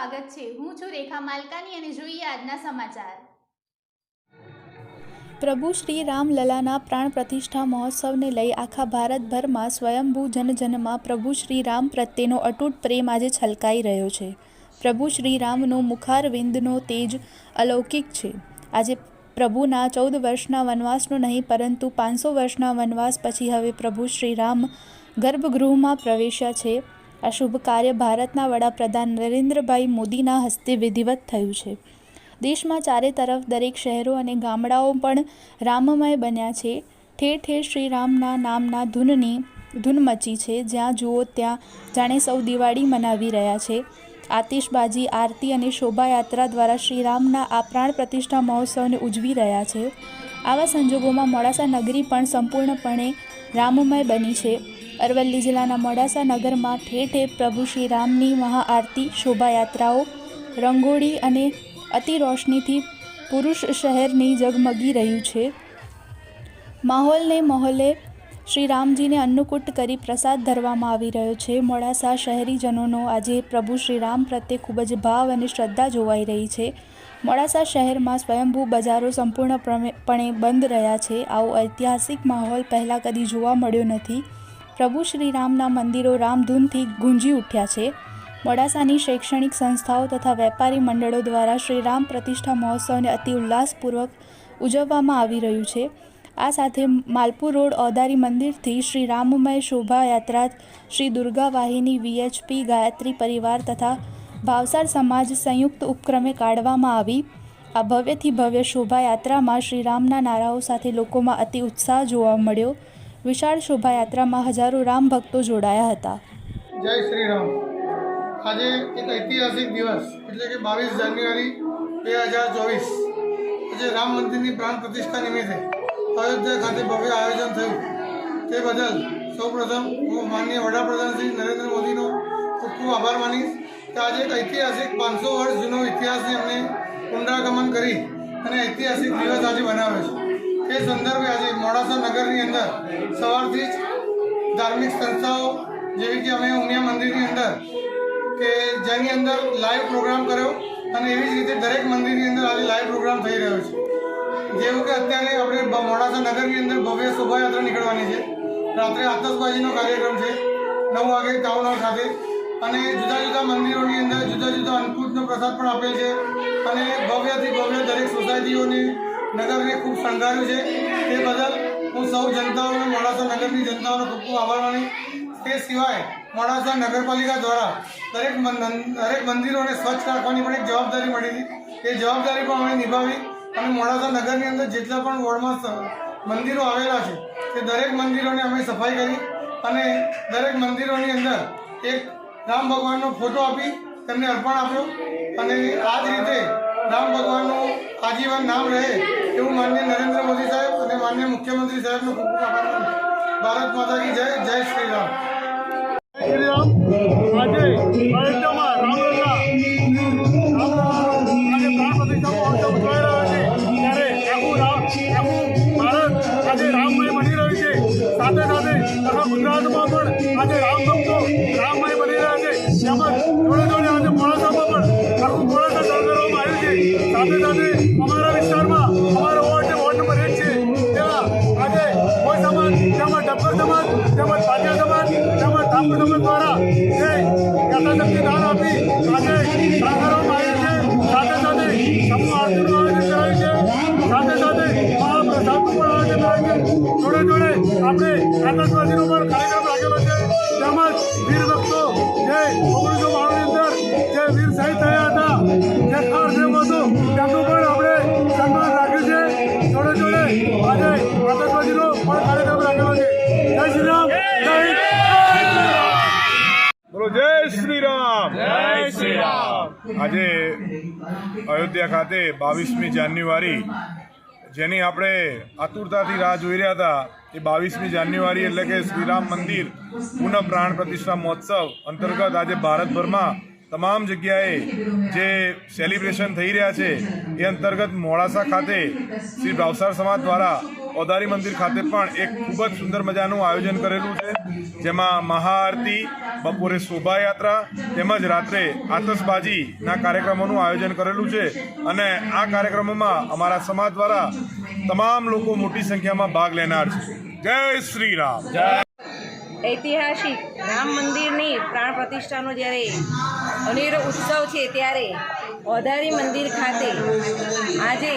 સ્વાગત છે. હું છું રેખા માલકાની અને જોઈએ આજના સમાચાર. પ્રભુ શ્રી રામલલાના પ્રાણ પ્રતિષ્ઠા મહોત્સવને લઈ આખા ભારતભરમાં સ્વયંભૂ જનજનમાં પ્રભુ શ્રી રામ પ્રત્યેનો અતૂટ પ્રેમ આજે છલકાઈ રહ્યો છે. પ્રભુ શ્રી રામનો મુખારવિંદનો તેજ અલૌકિક છે. આજે પ્રભુના ચૌદ વર્ષના વનવાસનો નહીં, પરંતુ પાંચસો વર્ષના વનવાસ પછી હવે પ્રભુ શ્રી રામ ગર્ભગૃહમાં પ્રવેશ્યા છે. આ શુભ કાર્ય ભારતના વડાપ્રધાન નરેન્દ્રભાઈ મોદીના હસ્તે વિધિવત થયું છે. દેશમાં ચારે તરફ દરેક શહેરો અને ગામડાઓ પણ રામમય બન્યા છે. ઠેર ઠેર શ્રીરામના નામના ધૂનની ધૂન મચી છે. જ્યાં જુઓ ત્યાં જાણે સૌ દિવાળી મનાવી રહ્યા છે. આતિશબાજી, આરતી અને શોભાયાત્રા દ્વારા શ્રીરામના આ પ્રાણ પ્રતિષ્ઠા મહોત્સવને ઉજવી રહ્યા છે. આવા સંજોગોમાં મોડાસા નગરી પણ સંપૂર્ણપણે રામમય બની છે. અરવલ્લી જિલ્લાના મોડાસા નગરમાં ઠેર પ્રભુ શ્રી રામની મહાઆરતી, શોભાયાત્રાઓ, રંગોળી અને અતિ રોશનીથી પુરુષ શહેરની જગમગી રહ્યું છે. માહોલને મહોલે શ્રી રામજીને અન્નકૂટ કરી પ્રસાદ ધરવામાં આવી રહ્યો છે. મોડાસા શહેરીજનોનો આજે પ્રભુ શ્રી રામ પ્રત્યે ખૂબ જ ભાવ અને શ્રદ્ધા જોવાઈ રહી છે. મોડાસા શહેરમાં સ્વયંભૂ બજારો સંપૂર્ણપણે બંધ રહ્યા છે. આવો ઐતિહાસિક માહોલ પહેલાં કદી જોવા મળ્યો નથી. પ્રભુ શ્રી રામના મંદિરો રામધૂનથી ગુંજી ઉઠ્યા છે. મોડાસાની શૈક્ષણિક સંસ્થાઓ તથા વેપારી મંડળો દ્વારા શ્રી રામ પ્રતિષ્ઠા મહોત્સવને અતિ ઉલ્લાસપૂર્વક ઉજવવામાં આવી રહ્યું છે. આ સાથે માલપુર રોડ ઓદારી મંદિરથી શ્રી રામમય શોભાયાત્રા શ્રી દુર્ગા વાહિની વીએચપી ગાયત્રી પરિવાર તથા ભાવસાર સમાજ સંયુક્ત ઉપક્રમે કાઢવામાં આવી. આ ભવ્યથી ભવ્ય શોભાયાત્રામાં શ્રીરામના નારાઓ સાથે લોકોમાં અતિ ઉત્સાહ જોવા મળ્યો. વિશાળ શોભાયાત્રામાં હજારો રામ ભક્તો જોડાયા હતા. જય શ્રી રામ. આજે એક ઐતિહાસિક દિવસ, એટલે કે બાવીસ જાન્યુઆરી બે હજાર ચોવીસ. આજે રામ મંદિરની પ્રાણ પ્રતિષ્ઠા નિમિત્તે અયોધ્યા ખાતે ભવ્ય આયોજન થયું. તે બદલ સૌપ્રથમ હું માનનીય વડાપ્રધાન શ્રી નરેન્દ્ર મોદીનો ખૂબ ખૂબ આભાર માનીશ કે આજે એક ઐતિહાસિક પાંચસો વર્ષ જૂનો ઇતિહાસને અમને પુનરાગમન કરી અને ઐતિહાસિક દિવસ આજે બનાવ્યો છે. તે સંદર્ભે આજે મોડાસા નગરની અંદર સવારથી જ ધાર્મિક સંસ્થાઓ, જેવી કે અમે ઉમિયા મંદિરની અંદર, કે જેની અંદર લાઈવ પ્રોગ્રામ કર્યો અને એવી જ રીતે દરેક મંદિરની અંદર આજે લાઈવ પ્રોગ્રામ થઈ રહ્યો છે. જેવું કે અત્યારે આપણે મોડાસા નગરની અંદર ભવ્ય શોભાયાત્રા નીકળવાની છે. રાત્રે આતશબાજીનો કાર્યક્રમ છે, નવ વાગે ટાઉન હોલ ખાતે અને જુદા જુદા મંદિરોની અંદર જુદા જુદા અન્નકૂટનો પ્રસાદ પણ આપેલ છે. અને ભવ્યથી ભવ્ય દરેક સોસાયટીઓને નગરને ખૂબ શણગાર્યું છે. તે બદલ હું સૌ જનતાઓને, મોડાસા નગરની જનતાઓનો ખૂબ ખૂબ આભાર માની તે સિવાય મોડાસા નગરપાલિકા દ્વારા દરેક દરેક મંદિરોને સ્વચ્છ રાખવાની પણ એક જવાબદારી મળી હતી. એ જવાબદારી પણ અમે નિભાવી અને મોડાસા નગરની અંદર જેટલા પણ વોર્ડમાં મંદિરો આવેલા છે, તે દરેક મંદિરોને અમે સફાઈ કરી અને દરેક મંદિરોની અંદર એક રામ ભગવાનનો ફોટો આપી તેમને અર્પણ આપ્યો. અને આ જ રીતે રામ ભગવાનનું આજીવન નામ રહે એવું માન્ય નરેન્દ્ર મોદી સાહેબ અને માન્ય મુખ્યમંત્રી સાહેબનો ખૂબ ખૂબ આભાર ભારત માતા જય જય શ્રી રામ. શ્રી રામ, આજે અયોધ્યામાં સાથે સાથે આખા ગુજરાતમાં પણ આજે રામ ભક્તો રામમય બની રહ્યા છે. તેમજ પણ આખું મોડાસા શણગારવામાં આવ્યું છે. સાથે સાથે અમારા સમાજ, તેમજ પાટિયા સમાજ, તેમજ ઠાકોર સમાજ દ્વારા જે યથાશક્તિ દાન આપી આજે શણગારવામાં આવી છે. સાથે સાથે સમૂહ આરતીનું આયોજન કરાયું છે. સાથે સાથે મહાપ્રસાદનું પણ આયોજન કરાયું છે. જોડે જોડે આપણે આતશબાજીનો પણ કાર્યક્રમ રાખેલો છે. તેમજ વીર ભક્તો જે ઓગણીસો બાણુંની અંદર જે વીર શહીદ થયા રામ જય શ્રી રામ આજે અયોધ્યા ખાતે બાવીસમી જાન્યુઆરી જેની આપણે આતુરતાથી રાહ જોઈ રહ્યા હતા એ બાવીસમી જાન્યુઆરી એટલે કે શ્રીરામ મંદિર પુનઃ પ્રાણ પ્રતિષ્ઠા મહોત્સવ અંતર્ગત આજે ભારતભરમાં તમામ જગ્યાએ જે સેલિબ્રેશન થઈ રહ્યા છે એ અંતર્ગત મોડાસા ખાતે શ્રી ભાવસાર સમાજ દ્વારા ઓધારી મંદિર ખાતે પણ એક ખૂબ જ સુંદર મજાનું આયોજન કરેલું છે જેમાં મહાઆરતી બપોરે શોભાયાત્રા તેમજ રાત્રે આતશબાજીના કાર્યક્રમોનું આયોજન કરેલું છે અને આ કાર્યક્રમોમાં અમારા સમાજ દ્વારા તમામ લોકો મોટી સંખ્યામાં ભાગ લેનાર છે. જય શ્રી રામ ઐતિહાસિક રામ મંદિરની પ્રાણ પ્રતિષ્ઠાનો જ્યારે અનેરો ઉત્સવ છે ત્યારે ઓધારી મંદિર ખાતે આજે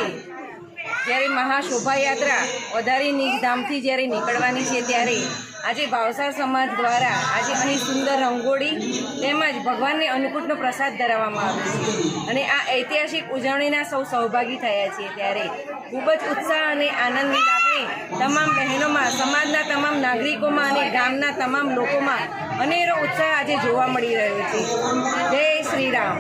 જ્યારે મહાશોભાયાત્રા ઓધારી ધામથી જ્યારે નીકળવાની છે ત્યારે આજે ભાવસાર સમાજ દ્વારા આજે અહીં સુંદર રંગોળી તેમજ ભગવાનને અન્નકૂટનો પ્રસાદ ધરાવવામાં આવ્યો છે. અને આ ઐતિહાસિક ઉજવણીના સૌ સહભાગી થયા છીએ ત્યારે ખૂબ જ ઉત્સાહ અને આનંદની લાગણી તમામ બહેનોમાં, સમાજના તમામ નાગરિકોમાં અને ગામના તમામ લોકોમાં અનેરો ઉત્સાહ આજે જોવા મળી રહ્યો છે. જય શ્રી રામ.